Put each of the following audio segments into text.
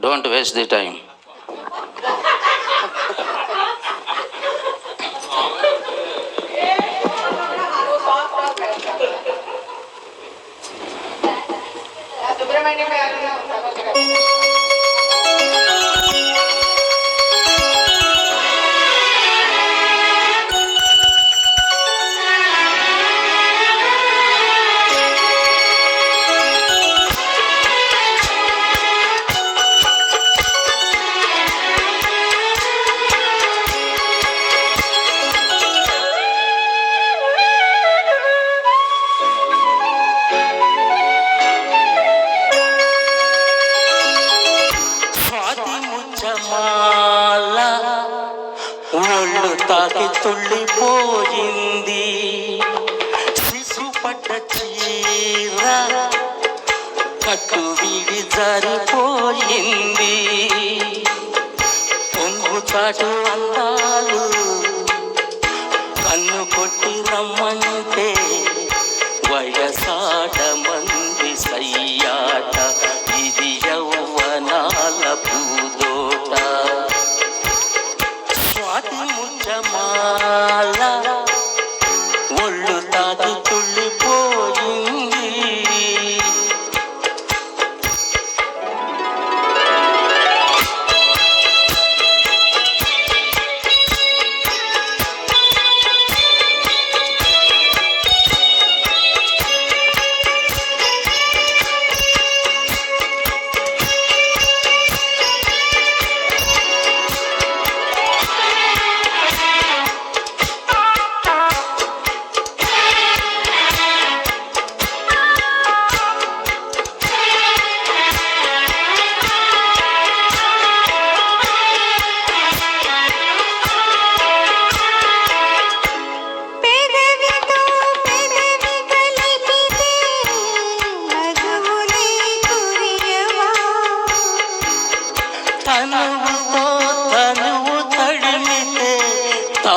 Don't waste the time. Subrahmanya ఒళ్ళు తాకి తుళ్ళిపోయింది శిశుపడ్డ చీర కట్టు వీడి జారిపోయింది. పొంగు చాటు అందాల விஷமாலா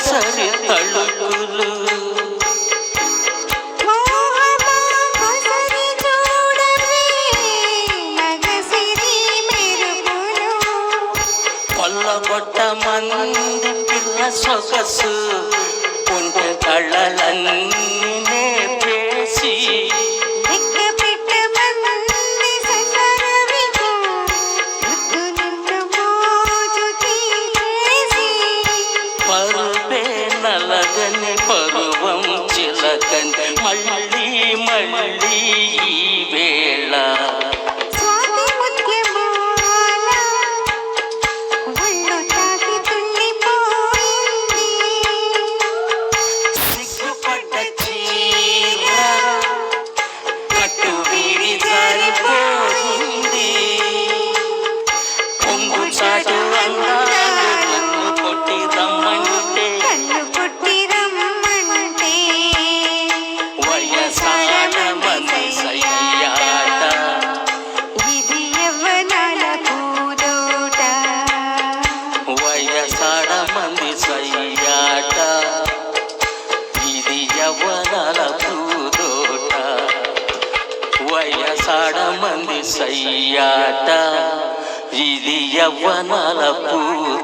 సరి మంది పిల్ల సొగసు కొంటే కళ్ళలన్నీ పలగని పరువం చిలకని మళ్ళీ మళ్ళీ వేళ మంది సయ్యాట ఇది యవ్వనాల పూ